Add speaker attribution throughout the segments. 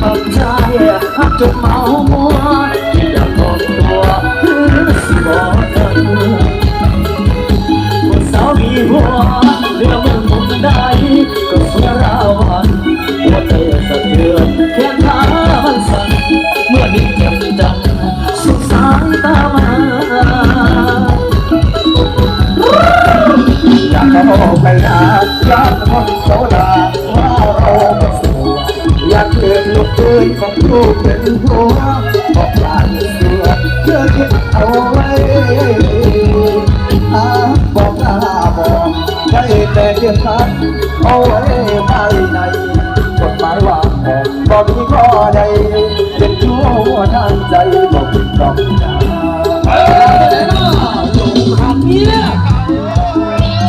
Speaker 1: เอาใจหักจนเมามั
Speaker 2: ว ขับอกลาเสือเพื่อเก็เอาไว้บอกลาบอกไแต่เพียงนั้นเอาไว้ภายในกฎหมายว่าแอบบอกมีข้อใดเป็นช่วทางใจบอกผิด
Speaker 1: หรอกจ้า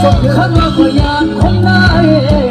Speaker 1: สมเด็จข้างว่าก็ยานค
Speaker 2: งได้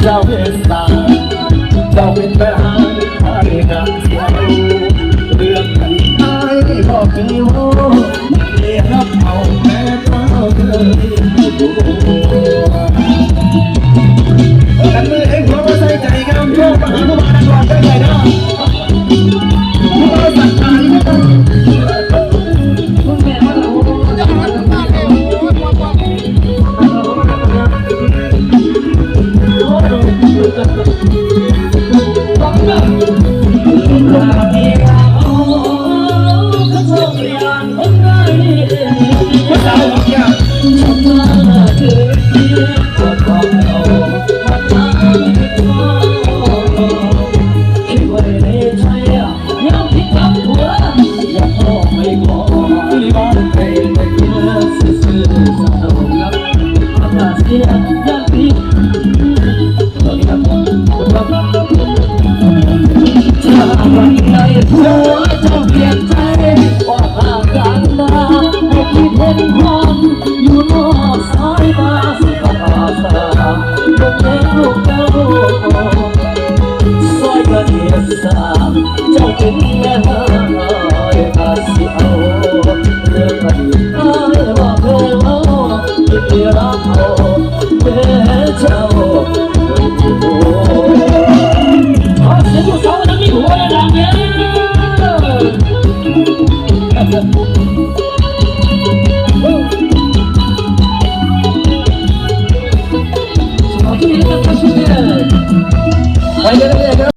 Speaker 1: Gawesta Gawin berhan Harika Siaru Rượt thần ai Bỏ kỳ vô Để hấp hậu Mẹ bao thương Cánh mươi em có say chạy Cảm vô Mà hãy có bạn đang còn Cái này đó Hãy có sẵn Thank you. Música